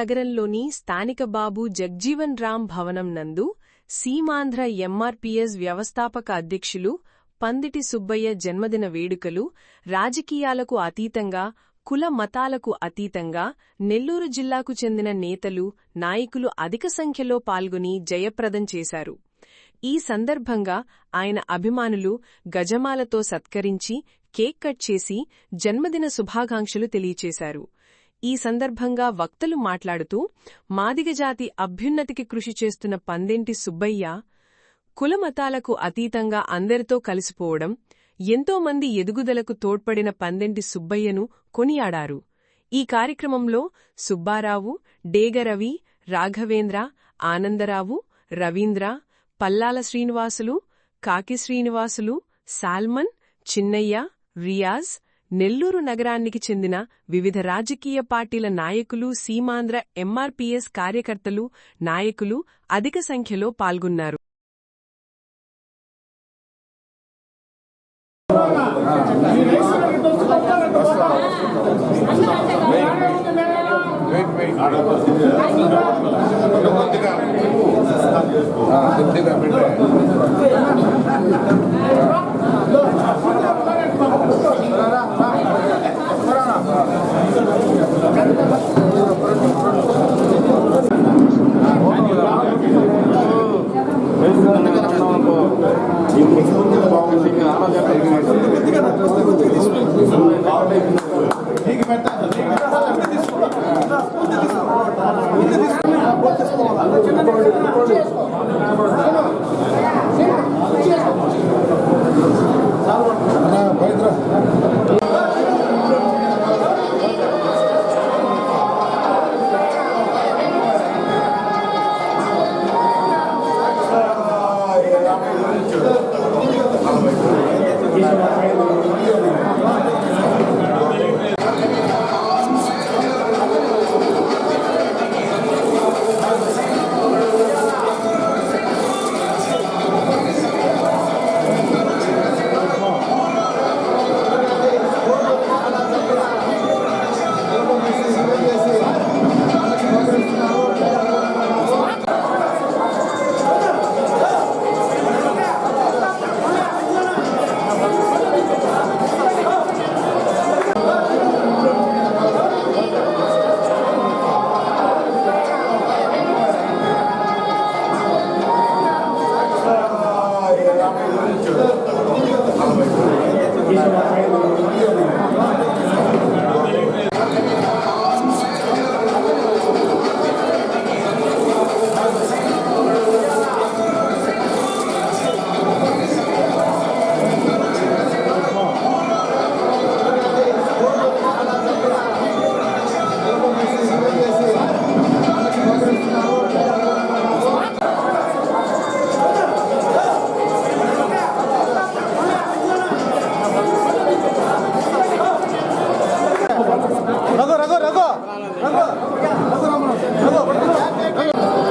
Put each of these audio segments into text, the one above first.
నగరంలోని స్థానిక బాబు జగ్జీవన్ రామ్ భవనం నందు సీమాంధ్ర ఎంఆర్పీఎస్ వ్యవస్థాపక అధ్యక్షులు పందిటి సుబ్బయ్య జన్మదిన వేడుకలు రాజకీయాలకు అతీతంగా కుల మతాలకు అతీతంగా నెల్లూరు జిల్లాకు చెందిన నేతలు నాయకులు అధిక సంఖ్యలో పాల్గొని జయప్రదం చేశారు. ఈ సందర్భంగా ఆయన అభిమానులు గజమాలతో సత్కరించి కేక్ కట్ చేసి జన్మదిన శుభాకాంక్షలు తెలియచేశారు. ఈ సందర్భంగా వక్తలు మాట్లాడుతూ మాదిగజాతి అభ్యున్నతికి కృషి చేస్తున్న పందెంటి సుబ్బయ్య కులమతాలకు అతీతంగా అందరితో కలిసిపోవడం ఎంతోమంది ఎదుగుదలకు తోడ్పడిన పందెంటి సుబ్బయ్యను కొనియాడారు. ఈ కార్యక్రమంలో సుబ్బారావు డేగరవి రాఘవేంద్ర ఆనందరావు రవీంద్ర పల్లాల శ్రీనివాసులు కాకి శ్రీనివాసులు సాల్మన్ చిన్నయ్య రియాజ్ నెల్లూరు నగరానికి చెందిన వివిధ రాజకీయ పార్టీల నాయకులు సీమాంధ్ర ఎంఆర్పీఎస్ కార్యకర్తలు నాయకులు అధిక సంఖ్యలో పాల్గొన్నారు. కొద్దిగా Bolsonaro. కొద్దిగా పెట్టే రఘు రఘు రఘు రఘు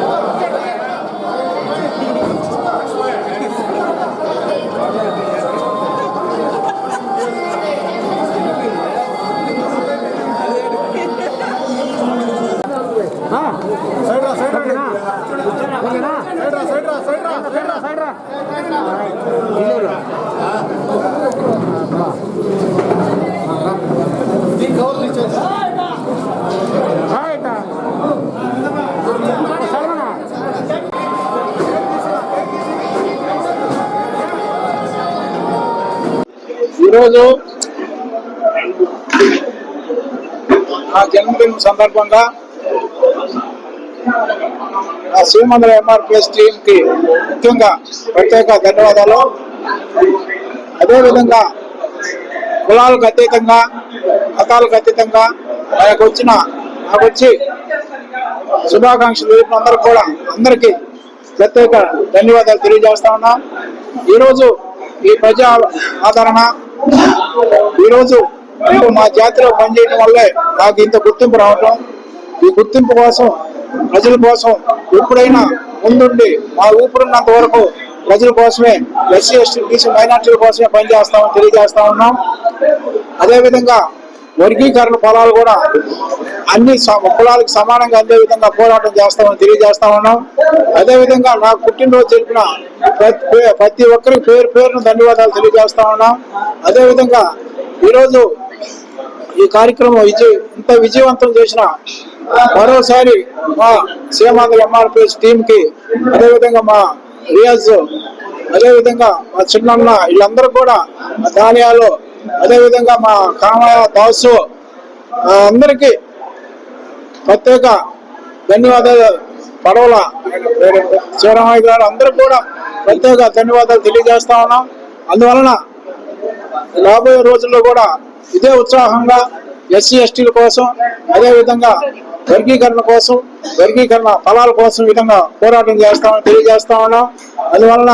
ఈరోజు నా జన్మదినం సందర్భంగా నా శ్రీమందుల ఎంఆర్పిఎస్ టీంకి ముఖ్యంగా ప్రత్యేక ధన్యవాదాలు. అదేవిధంగా కులాలకు అతీతంగా మతాలకు అతీతంగా నాకు వచ్చిన నాకు వచ్చి శుభాకాంక్షలు అందరూ కూడా అందరికీ ప్రత్యేక ధన్యవాదాలు తెలియజేస్తా ఉన్నా. ఈరోజు ఈ ప్రజా ఆదరణ ఈరోజు నేను మా జాతరలో పనిచేయడం వల్లే నాకు ఇంత గుర్తింపు రావటం. ఈ గుర్తింపు కోసం ప్రజల కోసం ఎప్పుడైనా ముందుండి మా ఊపిరినంత వరకు ప్రజల కోసమే ఎస్సీ ఎస్టీ బీసీ మైనార్టీల కోసమే పనిచేస్తామని తెలియజేస్తా ఉన్నాం. అదేవిధంగా వర్గీకరణ ఫలాలు కూడా అన్ని స- కులాలకు సమానంగా అందే విధంగా పోరాటం చేస్తామని తెలియజేస్తా ఉన్నాం. అదేవిధంగా నాకు పుట్టినరోజు జరిపిన ప్రతి పే- ప్రతి ఒక్కరికి పేరు పేరును ధన్యవాదాలు తెలియజేస్తా ఉన్నాం. అదేవిధంగా ఈరోజు ఈ కార్యక్రమం విజయ ఇంత విజయవంతం చేసిన మరోసారి మా సీమాంధ్ర ఎంఆర్పిఎస్ టీంకి అదేవిధంగా మా రియాజ్ అదేవిధంగా మా చిన్నన్న వీళ్ళందరూ కూడా మా ధాన్యాలు అదేవిధంగా మా కామయ దాసు అందరికీ ప్రత్యేక ధన్యవాదాలు. పడవల శివరామయ్య గారు అందరూ కూడా ప్రత్యేక ధన్యవాదాలు తెలియజేస్తా ఉన్నాం. అందువలన రాబోయే రోజుల్లో కూడా ఇదే ఉత్సాహంగా ఎస్సీ ఎస్టీల కోసం అదేవిధంగా వర్గీకరణ కోసం వర్గీకరణ ఫలాల కోసం విధంగా పోరాటం చేస్తామని తెలియజేస్తా ఉన్నాం. అందువలన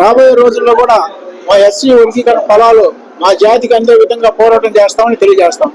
రాబోయే రోజుల్లో కూడా మా ఎస్సీ వర్గీకరణ ఫలాలు మా జాతికి అందే విధంగా పోరాటం చేస్తామని తెలియజేస్తాం.